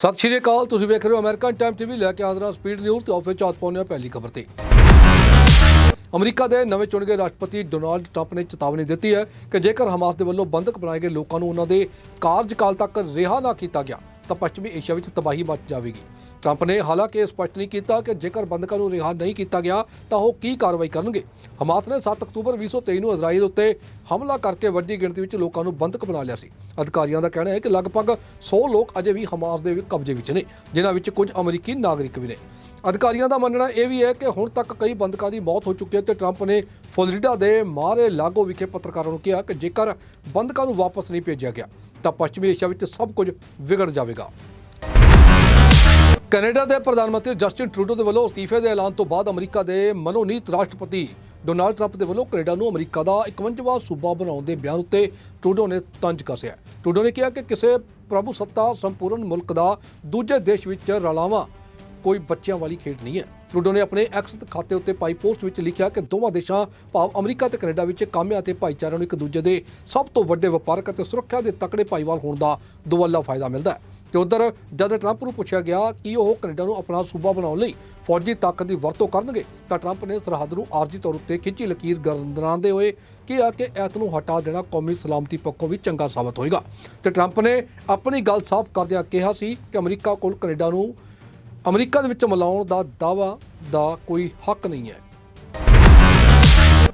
ਸਤਿ ਸ਼੍ਰੀ ਅਕਾਲ, ਤੁਸੀਂ ਵੇਖ ਰਹੇ ਹੋ ਅਮਰੀਕਨ ਟਾਈਮ ਟੀਵੀ ਲੈ ਕੇ ਹਾਜ਼ਰ ਸਪੀਡ ਨਿਊਜ਼ ਤੇ ਆਫਿਸ ਚਾਤ ਪਾਉਂਦੇ ਹਾਂ ਪਹਿਲੀ ਖਬਰ ਤੇ। ਅਮਰੀਕਾ ਦੇ ਨਵੇਂ ਚੁਣੇ ਗਏ ਰਾਸ਼ਟਰਪਤੀ ਡੋਨਾਲਡ ਟਰੰਪ ਨੇ ਚੇਤਾਵਨੀ ਦਿੱਤੀ ਹੈ ਕਿ ਜੇਕਰ ਹਮਾਸ ਦੇ ਵੱਲੋਂ ਬੰਦਕ ਬਣਾਏ ਗਏ ਲੋਕਾਂ ਨੂੰ ਉਹਨਾਂ ਦੇ ਕਾਰਜਕਾਲ ਤੱਕ ਰਿਹਾ ਨਾ ਕੀਤਾ ਗਿਆ ਤਾਂ ਪੱਛਮੀ ਏਸ਼ੀਆ ਵਿੱਚ ਤਬਾਹੀ ਮਚ ਜਾਵੇਗੀ। ਟਰੰਪ ਨੇ ਹਾਲਾਂਕਿ ਇਹ ਸਪਸ਼ਟ ਨਹੀਂ ਕੀਤਾ ਕਿ ਜੇਕਰ ਬੰਦਕਾਂ ਨੂੰ ਰਿਹਾ ਨਹੀਂ ਕੀਤਾ ਗਿਆ, ਤਾਂ ਉਹ ਕੀ ਕਾਰਵਾਈ ਕਰਨਗੇ? ਹਮਾਸ ਨੇ 7 ਅਕਤੂਬਰ 2023 ਨੂੰ ਇਜ਼ਰਾਈਲ ਉੱਤੇ ਹਮਲਾ ਕਰਕੇ ਵੱਡੀ ਗਿਣਤੀ ਵਿੱਚ ਲੋਕਾਂ ਨੂੰ ਬੰਦਕ ਬਣਾ ਲਿਆ ਸੀ। ਅਧਿਕਾਰੀਆਂ ਦਾ ਕਹਿਣਾ ਹੈ ਕਿ ਲਗਭਗ 100 ਲੋਕ ਅਜੇ ਵੀ ਹਮਾਸ ਦੇ ਕਬਜ਼ੇ ਵਿੱਚ ਨੇ, ਜਿਨ੍ਹਾਂ ਵਿੱਚ ਕੁਝ ਅਮਰੀਕੀ ਨਾਗਰਿਕ ਵੀ ਨੇ। ਅਧਿਕਾਰੀਆਂ ਦਾ ਮੰਨਣਾ ਇਹ ਵੀ ਹੈ ਕਿ ਹੁਣ ਤੱਕ ਕਈ ਬੰਦਕਾਂ ਦੀ ਮੌਤ ਹੋ ਚੁੱਕੀ ਹੈ ਤੇ ਟਰੰਪ ਨੇ ਫਲੋਰੀਡਾ ਦੇ ਮਾਰੇ ਲਾਗੋ ਵਿਖੇ ਪੱਤਰਕਾਰਾਂ ਨੂੰ ਕਿਹਾ ਕਿ ਜੇਕਰ ਬੰਦਕਾਂ ਨੂੰ ਵਾਪਸ ਨਹੀਂ ਭੇਜਿਆ ਗਿਆ ਤਾਂ ਪੱਛਮੀ ਏਸ਼ੀਆ ਵਿੱਚ ਸਭ ਕੁਝ ਵਿਗੜ ਜਾਵੇਗਾ। ਕੈਨੇਡਾ ਦੇ ਪ੍ਰਧਾਨ ਮੰਤਰੀ ਜਸਟਿਨ ਟਰੂਡੋ ਦੇ ਵੱਲੋਂ ਅਸਤੀਫੇ ਦੇ ਐਲਾਨ ਤੋਂ ਬਾਅਦ ਅਮਰੀਕਾ ਦੇ ਮਨੋਨੀਤ ਰਾਸ਼ਟਰਪਤੀ ਡੋਨਾਲਡ ਟਰੰਪ ਦੇ ਵੱਲੋਂ ਕੈਨੇਡਾ ਨੂੰ ਅਮਰੀਕਾ ਦਾ 51ਵਾਂ ਸੂਬਾ ਬਣਾਉਣ ਦੇ ਬਿਆਨ ਉੱਤੇ ਟਰੂਡੋ ਨੇ ਤੰਜ ਕੱਸਿਆ। ਟਰੂਡੋ ਨੇ ਕਿਹਾ ਕਿ ਕਿਸੇ ਪ੍ਰਭੂ ਸੱਤਾ ਸੰਪੂਰਨ ਮੁਲਕ ਦਾ ਦੂਜੇ ਦੇਸ਼ ਵਿੱਚ ਰਲਾਵਾ ਕੋਈ ਬੱਚਿਆਂ ਵਾਲੀ ਖੇਡ ਨਹੀਂ ਹੈ। ਟਰੂਡੋ ਨੇ ਆਪਣੇ ਐਕਸ ਖਾਤੇ ਉੱਤੇ ਪਾਈ ਪੋਸਟ ਵਿੱਚ ਲਿਖਿਆ ਕਿ ਦੋਵਾਂ ਦੇਸ਼ਾਂ, ਭਾਵ ਅਮਰੀਕਾ ਤੇ ਕੈਨੇਡਾ ਵਿੱਚ ਕਾਮਿਆਂ ਅਤੇ ਭਾਈਚਾਰਿਆਂ ਨੂੰ ਇੱਕ ਦੂਜੇ ਦੇ ਸਭ ਤੋਂ ਵੱਡੇ ਵਪਾਰਕ ਅਤੇ ਸੁਰੱਖਿਆ ਦੇ ਤਕੜੇ ਭਾਈਵਾਲ ਹੋਣ ਦਾ ਦੁਵੱਲਾ ਫਾਇਦਾ ਮਿਲਦਾ ਹੈ। ਤੇ ਉਧਰ ਜਦ ਟਰੰਪ ਨੂੰ ਪੁੱਛਿਆ ਗਿਆ ਕਿ ਉਹ ਕੈਨੇਡਾ ਨੂੰ ਆਪਣਾ ਸੂਬਾ ਬਣਾਉਣ ਲਈ ਫੌਜੀ ਤਾਕਤ ਦੀ ਵਰਤੋਂ ਕਰਨਗੇ, ਤਾਂ ਟਰੰਪ ਨੇ ਸਰਹੱਦ ਨੂੰ ਆਰਜ਼ੀ ਤੌਰ ਉੱਤੇ ਖਿੱਚੀ ਲਕੀਰ ਗਰਦਨਾਉਂਦੇ ਹੋਏ ਕਿਹਾ ਕਿ ਐਤ ਨੂੰ ਹਟਾ ਦੇਣਾ ਕੌਮੀ ਸਲਾਮਤੀ ਪੱਖੋਂ ਵੀ ਚੰਗਾ ਸਾਬਤ ਹੋਏਗਾ। ਤੇ ਟਰੰਪ ਨੇ ਆਪਣੀ ਗੱਲ ਸਾਫ਼ ਕਰਦਿਆਂ ਕਿਹਾ ਸੀ ਕਿ ਅਮਰੀਕਾ ਕੋਲ ਕੈਨੇਡਾ ਨੂੰ ਅਮਰੀਕਾ ਦੇ ਵਿੱਚ ਮਿਲਾਉਣ ਦਾ ਦਾਅਵਾ ਦਾ ਕੋਈ ਹੱਕ ਨਹੀਂ ਹੈ।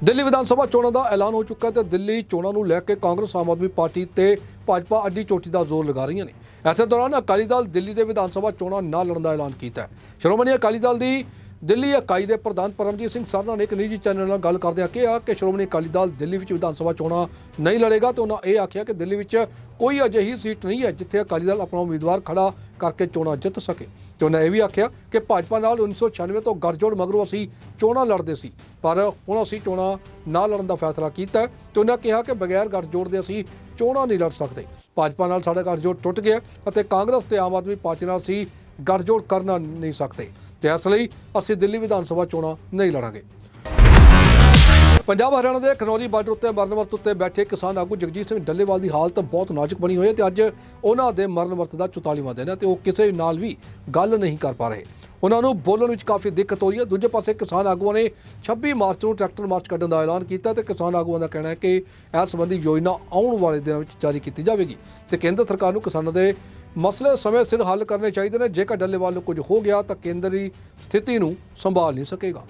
ਦਿੱਲੀ ਵਿਧਾਨ ਸਭਾ ਚੋਣਾਂ ਦਾ ਐਲਾਨ ਹੋ ਚੁੱਕਾ ਹੈ ਤੇ ਦਿੱਲੀ ਚੋਣਾਂ ਨੂੰ ਲੈ ਕੇ ਕਾਂਗਰਸ, ਆਮ ਆਦਮੀ ਪਾਰਟੀ ਤੇ ਭਾਜਪਾ ਅੱਡੀ ਚੋਟੀ ਦਾ ਜ਼ੋਰ ਲਗਾ ਰਹੀਆਂ ਨੇ। ਐਸੇ ਦੌਰਾਨ ਅਕਾਲੀ ਦਲ ਦਿੱਲੀ ਦੇ ਵਿਧਾਨ ਸਭਾ ਚੋਣਾਂ ਨਾ ਲੜਨ ਦਾ ਐਲਾਨ ਕੀਤਾ ਹੈ। ਸ਼੍ਰੋਮਣੀ ਅਕਾਲੀ ਦਲ ਦੀ ਦਿੱਲੀ ਇਕਾਈ ਦੇ ਪ੍ਰਧਾਨ ਪਰਮਜੀਤ ਸਿੰਘ ਸਰਨਾ ਨੇ ਇੱਕ ਨਿੱਜੀ ਚੈਨਲ ਨਾਲ ਗੱਲ ਕਰਦਿਆਂ ਕਿਹਾ ਕਿ ਸ਼੍ਰੋਮਣੀ ਅਕਾਲੀ ਦਲ ਦਿੱਲੀ ਵਿੱਚ ਵਿਧਾਨ ਸਭਾ ਚੋਣਾਂ ਨਹੀਂ ਲੜੇਗਾ ਤੇ ਉਹਨਾਂ ਇਹ ਆਖਿਆ ਕਿ ਦਿੱਲੀ ਵਿੱਚ ਕੋਈ ਅਜਿਹੀ ਸੀਟ ਨਹੀਂ ਹੈ ਜਿੱਥੇ ਅਕਾਲੀ ਦਲ ਆਪਣਾ ਉਮੀਦਵਾਰ ਖੜਾ ਕਰਕੇ ਚੋਣਾਂ ਜਿੱਤ ਸਕੇ। ਤੇ ਉਹਨਾਂ ਇਹ ਵੀ ਆਖਿਆ ਕਿ ਭਾਜਪਾ ਨਾਲ 1996 ਤੋਂ ਗੱਠਜੋੜ ਮਗਰੋਂ ਅਸੀਂ ਚੋਣਾਂ ਲੜਦੇ ਸੀ, ਪਰ ਹੁਣ ਅਸੀਂ ਚੋਣਾਂ ਨਾ ਲੜਨ ਦਾ ਫੈਸਲਾ ਕੀਤਾ ਹੈ ਤੇ ਉਹਨਾਂ ਕਿਹਾ ਕਿ ਬਗੈਰ ਗੱਠਜੋੜ ਦੇ ਅਸੀਂ ਚੋਣਾਂ ਨਹੀਂ ਲੜ ਸਕਦੇ। ਭਾਜਪਾ ਨਾਲ ਸਾਡਾ ਗੱਠਜੋੜ ਟੁੱਟ ਗਿਆ ਅਤੇ ਕਾਂਗਰਸ ਤੇ ਆਮ ਆਦਮੀ ਪਾਰਟੀ ਨਾਲ ਅਸੀਂ ਗੱਠਜੋੜ ਕਰਨਾ ਨਹੀਂ ਸਕਦੇ। ਤੇ ਇਸ ਲਈ ਅਸੀਂ ਦਿੱਲੀ ਵਿਧਾਨ ਸਭਾ ਚੋਣਾਂ ਨਹੀਂ ਲੜਾਂਗੇ। ਪੰਜਾਬ ਹਰਿਆਣਾ ਦੇ ਖਨੌਰੀ ਬਾਰਡਰ ਉੱਤੇ ਮਰਨ ਵਰਤ ਉੱਤੇ ਬੈਠੇ ਕਿਸਾਨ ਆਗੂ ਜਗਜੀਤ ਸਿੰਘ ਡੱਲੇਵਾਲ ਦੀ ਹਾਲਤ ਬਹੁਤ ਨਾਜ਼ੁਕ ਬਣੀ ਹੋਈ ਹੈ ਤੇ ਅੱਜ ਉਹਨਾਂ ਦੇ ਮਰਨ ਵਰਤ ਦਾ 44ਵਾਂ ਦਿਨ ਹੈ ਤੇ ਉਹ ਕਿਸੇ ਨਾਲ ਵੀ ਗੱਲ ਨਹੀਂ ਕਰ ਪਾ ਰਹੇ। ਉਹਨਾਂ ਨੂੰ ਬੋਲਣ ਵਿੱਚ ਕਾਫੀ ਦਿੱਕਤ ਹੋ ਰਹੀ ਹੈ। ਦੂਜੇ ਪਾਸੇ ਕਿਸਾਨ ਆਗੂਆਂ ਨੇ 26 ਮਾਰਚ ਨੂੰ ਟਰੈਕਟਰ ਮਾਰਚ ਕੱਢਣ ਦਾ ਐਲਾਨ ਕੀਤਾ ਤੇ ਕਿਸਾਨ ਆਗੂਆਂ ਦਾ ਕਹਿਣਾ ਹੈ ਕਿ ਇਸ ਸੰਬੰਧੀ ਯੋਜਨਾ ਆਉਣ ਵਾਲੇ ਦਿਨਾਂ ਵਿੱਚ ਜਾਰੀ ਕੀਤੀ ਜਾਵੇਗੀ। ਤੇ ਕੇਂਦਰ ਸਰਕਾਰ ਨੂੰ ਕਿਸਾਨਾਂ ਦੇ ਮਸਲੇ ਸਮੇਂ ਸਿਰ ਹੱਲ ਕਰਨੇ ਚਾਹੀਦੇ ਨੇ। ਜੇਕਰ ਡੱਲੇਵਾਲ ਨੂੰ ਕੁਝ ਹੋ ਗਿਆ ਤਾਂ ਕੇਂਦਰੀ ਸਥਿਤੀ ਨੂੰ ਸੰਭਾਲ ਨਹੀਂ ਸਕੇਗਾ।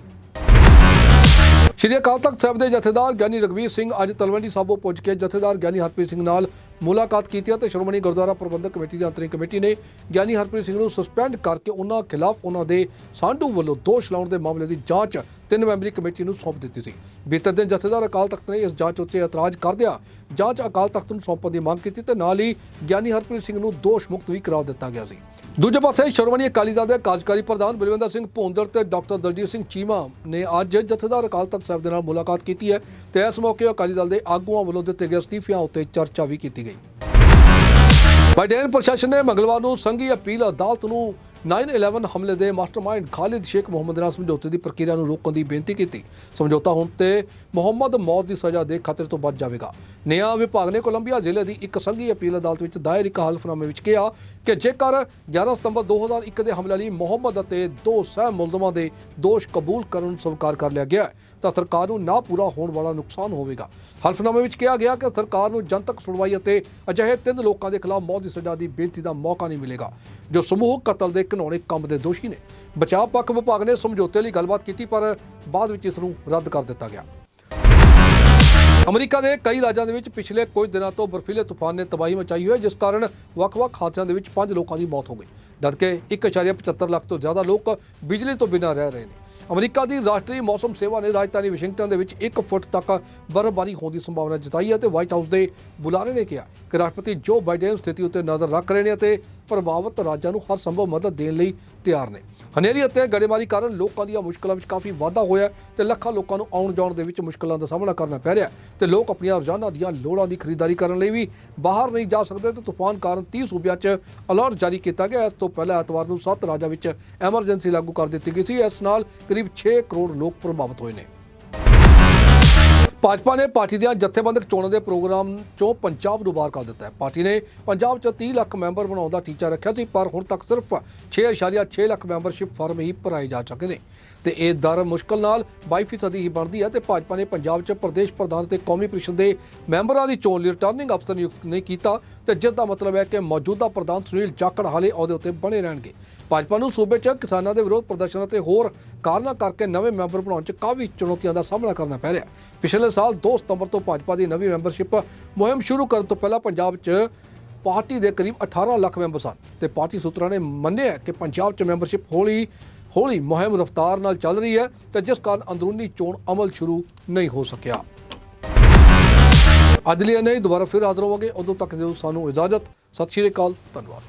ਸ਼੍ਰੀ ਅਕਾਲ ਤਖਤ ਸਾਹਿਬ ਦੇ ਜਥੇਦਾਰ ਗਿਆਨੀ ਰਗਵੀਰ ਸਿੰਘ ਅੱਜ ਤਲਵੰਡੀ ਸਾਬੋ ਪਹੁੰਚ ਕੇ ਜਥੇਦਾਰ ਗਿਆਨੀ ਹਰਪ੍ਰੀਤ ਸਿੰਘ ਨਾਲ ਮੁਲਾਕਾਤ ਕੀਤੀ ਅਤੇ ਸ਼੍ਰੋਮਣੀ ਗੁਰਦੁਆਰਾ ਪ੍ਰਬੰਧਕ ਕਮੇਟੀ ਦੀ ਅੰਤਰਿਮ ਕਮੇਟੀ ਨੇ ਗਿਆਨੀ ਹਰਪ੍ਰੀਤ ਸਿੰਘ ਨੂੰ ਸਸਪੈਂਡ ਕਰਕੇ ਉਹਨਾਂ ਖਿਲਾਫ ਉਹਨਾਂ ਦੇ ਸਾਂਢੂ ਵੱਲੋਂ ਦੋਸ਼ ਲਾਉਣ ਦੇ ਮਾਮਲੇ ਦੀ ਜਾਂਚ ਤਿੰਨ ਮੈਂਬਰੀ ਕਮੇਟੀ ਨੂੰ ਸੌਂਪ ਦਿੱਤੀ ਸੀ। ਬੀਤੇ ਦਿਨ ਜਥੇਦਾਰ ਅਕਾਲ ਤਖਤ ਨੇ ਇਸ ਜਾਂਚ ਉੱਤੇ ਇਤਰਾਜ਼ ਕਰਦਿਆਂ ਜਾਂਚ ਅਕਾਲ ਤਖਤ ਨੂੰ ਸੌਂਪਣ ਦੀ ਮੰਗ ਕੀਤੀ ਤੇ ਨਾਲ ਹੀ ਗਿਆਨੀ ਹਰਪ੍ਰੀਤ ਸਿੰਘ ਨੂੰ ਦੋਸ਼ ਮੁਕਤ ਵੀ ਕਰਾਰ ਦਿੱਤਾ ਗਿਆ ਸੀ। ਦੂਜੇ ਪਾਸੇ ਸ਼੍ਰੋਮਣੀ ਅਕਾਲੀ ਦਲ ਦੇ ਕਾਰਜਕਾਰੀ ਪ੍ਰਧਾਨ ਬਲਵਿੰਦਰ ਸਿੰਘ ਭੋਂਦੜ ਤੇ ਡਾਕਟਰ ਦਲਜੀਤ ਸਿੰਘ ਚੀਮਾ ਨੇ ਅੱਜ ਜਥੇਦਾਰ ਅਕਾਲ ਤਖਤ ਸਾਹਿਬ ਦੇ ਨਾਲ ਮੁਲਾਕਾਤ ਕੀਤੀ ਹੈ ਤੇ ਇਸ ਮੌਕੇ ਅਕਾਲੀ ਦਲ ਦੇ ਆਗੂਆਂ ਵੱਲੋਂ ਦਿੱਤੇ ਗਏ ਅਸਤੀਫਿਆਂ ਉੱਤੇ ਚਰਚਾ ਵੀ ਕੀਤੀ ਗਈ। ਬਾਈਡਨ ਪ੍ਰਸ਼ਾਸਨ ਨੇ ਮੰਗਲਵਾਰ ਨੂੰ ਸੰਘੀ ਅਪੀਲ ਅਦਾਲਤ ਨੂੰ 9/11 ਹਮਲੇ ਦੇ ਮਾਸਟਰਮਾਈਂਡ ਖਾਲਿਦ ਸ਼ੇਖ ਮੁਹੰਮਦ ਨਾਲ ਸਮਝੌਤੇ ਦੀ ਪ੍ਰਕਿਰਿਆ ਨੂੰ ਰੋਕਣ ਦੀ ਬੇਨਤੀ ਕੀਤੀ। ਸਮਝੌਤਾ ਹੋਣ ਤੇ ਮੁਹੰਮਦ ਮੌਤ ਦੀ ਸਜ਼ਾ ਦੇ ਖਤਰੇ ਤੋਂ ਬਚ ਜਾਵੇਗਾ। ਨਿਆਂ ਵਿਭਾਗ ਨੇ ਕੋਲੰਬੀਆ ਜ਼ਿਲ੍ਹੇ ਦੀ ਇੱਕ ਸੰਘੀ ਅਪੀਲ ਅਦਾਲਤ ਵਿੱਚ ਦਾਇਰ ਇੱਕ ਹਲਫਨਾਮੇ ਵਿੱਚ ਕਿਹਾ ਕਿ ਜੇਕਰ 11 ਸਤੰਬਰ 2001 ਦੇ ਹਮਲੇ ਲਈ ਮੁਹੰਮਦ ਅਤੇ ਦੋ ਸਹਿ ਮੁਲਜ਼ਮਾਂ ਦੇ ਦੋਸ਼ ਕਬੂਲ ਕਰਨ ਨੂੰ ਸਵੀਕਾਰ ਕਰ ਲਿਆ ਗਿਆ ਤਾਂ ਸਰਕਾਰ ਨੂੰ ਨਾ ਪੂਰਾ ਹੋਣ ਵਾਲਾ ਨੁਕਸਾਨ ਹੋਵੇਗਾ। ਹਲਫਨਾਮੇ ਵਿੱਚ ਕਿਹਾ ਗਿਆ ਕਿ ਸਰਕਾਰ ਨੂੰ ਜਨਤਕ ਸੁਣਵਾਈ ਅਤੇ ਅਜਿਹੇ ਤਿੰਨ ਲੋਕਾਂ ਦੇ ਖਿਲਾਫ ਮੌਤ ਦੀ ਸਜ਼ਾ ਦੀ ਬੇਨਤੀ ਦਾ ਮੌਕਾ ਨਹੀਂ ਮਿਲੇਗਾ, ਜੋ ਸਮੂਹ ਕਤਲ ਦੇ ਘਿਨੌਣੇ ਕੰਮ ਦੇ ਦੋਸ਼ੀ ਨੇ। ਬਚਾਅ ਪੱਖ ਵਿਭਾਗ ਨੇ ਸਮਝੌਤੇ ਲਈ ਗੱਲਬਾਤ ਕੀਤੀ, ਪਰ ਬਾਅਦ ਵਿੱਚ ਇਸ ਨੂੰ ਰੱਦ ਕਰ ਦਿੱਤਾ ਗਿਆ। ਅਮਰੀਕਾ ਦੇ ਕਈ ਰਾਜਾਂ ਦੇ ਵਿੱਚ ਪਿਛਲੇ ਕੁਝ ਦਿਨਾਂ ਤੋਂ ਬਰਫੀਲੇ ਤੂਫਾਨ ਨੇ ਤਬਾਹੀ ਮਚਾਈ ਹੋਈ ਹੈ, ਜਿਸ ਕਾਰਨ ਵੱਖ-ਵੱਖ ਹਾਦਸਿਆਂ ਦੇ ਵਿੱਚ 5 ਲੋਕਾਂ ਦੀ ਮੌਤ ਹੋ ਗਈ। ਜਦਕਿ 1.75 ਲੱਖ ਤੋਂ ਜ਼ਿਆਦਾ ਲੋਕ ਬਿਜਲੀ ਤੋਂ ਬਿਨਾਂ ਰਹਿ ਰਹੇ ਨੇ। ਅਮਰੀਕਾ ਦੀ ਰਾਸ਼ਟਰੀ ਮੌਸਮ ਸੇਵਾ ਨੇ ਰਾਜਧਾਨੀ ਵਾਸ਼ਿੰਗਟਨ ਦੇ ਵਿੱਚ 1 ਫੁੱਟ ਤੱਕ ਬਰਫ਼ਬਾਰੀ ਹੋਣ ਦੀ ਸੰਭਾਵਨਾ ਜਤਾਈ ਹੈ ਤੇ ਵਾਈਟ ਹਾਊਸ ਦੇ ਬੁਲਾਰੇ ਨੇ ਕਿਹਾ ਕਿ ਰਾਸ਼ਟਰਪਤੀ ਜੋ ਬਾਈਡਨ ਸਥਿਤੀ ਉੱਤੇ ਨਜ਼ਰ ਰੱਖ ਰਹੇ ਨੇ ਅਤੇ ਪ੍ਰਭਾਵਿਤ ਰਾਜਾਂ ਨੂੰ ਹਰ ਸੰਭਵ ਮਦਦ ਦੇਣ ਲਈ ਤਿਆਰ ਨੇ। ਹਨੇਰੀ ਅਤੇ ਗੜੇਮਾਰੀ ਕਾਰਨ ਲੋਕਾਂ ਦੀਆਂ ਮੁਸ਼ਕਲਾਂ ਵਿੱਚ ਕਾਫੀ ਵਾਧਾ ਹੋਇਆ ਹੈ ਤੇ ਲੱਖਾਂ ਲੋਕਾਂ ਨੂੰ ਆਉਣ ਜਾਣ ਦੇ ਵਿੱਚ ਮੁਸ਼ਕਲਾਂ ਦਾ ਸਾਹਮਣਾ ਕਰਨਾ ਪੈ ਰਿਹਾ ਹੈ ਤੇ ਲੋਕ ਆਪਣੀਆਂ ਰੋਜ਼ਾਨਾ ਦੀਆਂ ਲੋੜਾਂ ਦੀ ਖਰੀਦਦਾਰੀ ਕਰਨ ਲਈ ਵੀ ਬਾਹਰ ਨਹੀਂ ਜਾ ਸਕਦੇ ਤੇ ਤੂਫਾਨ ਕਾਰਨ 30 ਸੂਬਿਆਂ 'ਚ ਅਲਰਟ ਜਾਰੀ ਕੀਤਾ ਗਿਆ। ਇਸ ਤੋਂ ਪਹਿਲਾਂ ਐਤਵਾਰ ਨੂੰ 7 ਰਾਜਾਂ ਵਿੱਚ ਐਮਰਜੈਂਸੀ ਲਾਗੂ ਕਰ ਦਿੱਤੀ ਗਈ ਸੀ। ਇਸ ਨਾਲ ਕਰੀਬ 6 ਕਰੋੜ ਲੋਕ ਪ੍ਰਭਾਵਿਤ ਹੋਏ ਨੇ। ਭਾਜਪਾ ਨੇ ਪਾਰਟੀ ਦੀਆਂ ਜਥੇਬੰਦਕ ਚੋਣਾਂ ਦੇ ਪ੍ਰੋਗਰਾਮ ਚੋਂ ਪੰਜਾਬ ਨੂੰ ਬਾਹਰ ਕਰ ਦਿੱਤਾ ਹੈ। ਪਾਰਟੀ ਨੇ ਪੰਜਾਬ 'ਚ 30 ਲੱਖ ਮੈਂਬਰ ਬਣਾਉਣ ਦਾ ਟੀਚਾ ਰੱਖਿਆ ਸੀ, ਪਰ ਹੁਣ ਤੱਕ ਸਿਰਫ 6.6 ਲੱਖ ਮੈਂਬਰਸ਼ਿਪ ਫਾਰਮ ਹੀ ਭਰਾਏ ਜਾ ਚੁੱਕੇ ਨੇ। ਤੇ ਇਹ ਦਰ ਮੁਸ਼ਕਲ ਨਾਲ 22% ਹੀ ਬਣਦੀ ਹੈ ਤੇ ਭਾਜਪਾ ਨੇ ਪੰਜਾਬ 'ਚ ਪ੍ਰਦੇਸ਼ ਪ੍ਰਧਾਨ ਤੇ ਕੌਮੀ ਪ੍ਰੀਸ਼ਦ ਦੇ ਮੈਂਬਰਾਂ ਦੀ ਚੋਣ ਲਈ ਰਿਟਰਨਿੰਗ ਅਫਸਰ ਨਿਯੁਕਤ ਨਹੀਂ ਕੀਤਾ ਤੇ ਜਿਸ ਦਾ ਮਤਲਬ ਹੈ ਕਿ ਮੌਜੂਦਾ ਪ੍ਰਧਾਨ ਸੁਨੀਲ ਜਾਖੜ ਹਾਲੇ ਉਹਦੇ ਉੱਤੇ ਬਣੇ ਰਹਿਣਗੇ। ਭਾਜਪਾ ਨੂੰ ਸੂਬੇ 'ਚ ਕਿਸਾਨਾਂ ਦੇ ਵਿਰੋਧ ਪ੍ਰਦਰਸ਼ਨ ਅਤੇ ਹੋਰ ਕਾਰਨਾਂ ਕਰਕੇ ਨਵੇਂ ਮੈਂਬਰ ਬਣਾਉਣ 'ਚ ਕਾਫੀ ਚੁਣੌਤੀਆਂ ਦਾ ਸਾਹਮਣਾ ਕਰਨਾ ਪੈ ਰਿਹਾ ਪਿਛਲੇ ਸਾਲ 2 ਸਤੰਬਰ ਤੋਂ ਭਾਜਪਾ ਦੀ ਨਵੀਂ ਮੈਂਬਰਸ਼ਿਪ ਮੁਹਿੰਮ ਸ਼ੁਰੂ ਕਰਨ ਤੋਂ ਪਹਿਲਾਂ ਪੰਜਾਬ 'ਚ ਪਾਰਟੀ ਦੇ ਕਰੀਬ 18 ਲੱਖ ਮੈਂਬਰ ਸਨ ਤੇ ਪਾਰਟੀ ਸੂਤਰਾਂ ਨੇ ਮੰਨਿਆ ਕਿ ਪੰਜਾਬ 'ਚ ਮੈਂਬਰਸ਼ਿਪ ਹੌਲੀ ਹੌਲੀ ਮੁਹਿੰਮ ਰਫ਼ਤਾਰ ਨਾਲ ਚੱਲ ਰਹੀ ਹੈ ਤੇ ਜਿਸ ਕਾਰਨ ਅੰਦਰੂਨੀ ਚੋਣ ਅਮਲ ਸ਼ੁਰੂ ਨਹੀਂ ਹੋ ਸਕਿਆ। ਅੱਜ ਲਈ ਨਹੀਂ ਦੁਬਾਰਾ ਫਿਰ ਹਾਜ਼ਰ ਹੋਵਾਂਗੇ। ਉਦੋਂ ਤੱਕ ਦਿਓ ਸਾਨੂੰ ਇਜਾਜ਼ਤ। ਸਤਿ ਸ਼੍ਰੀ ਅਕਾਲ, ਧੰਨਵਾਦ।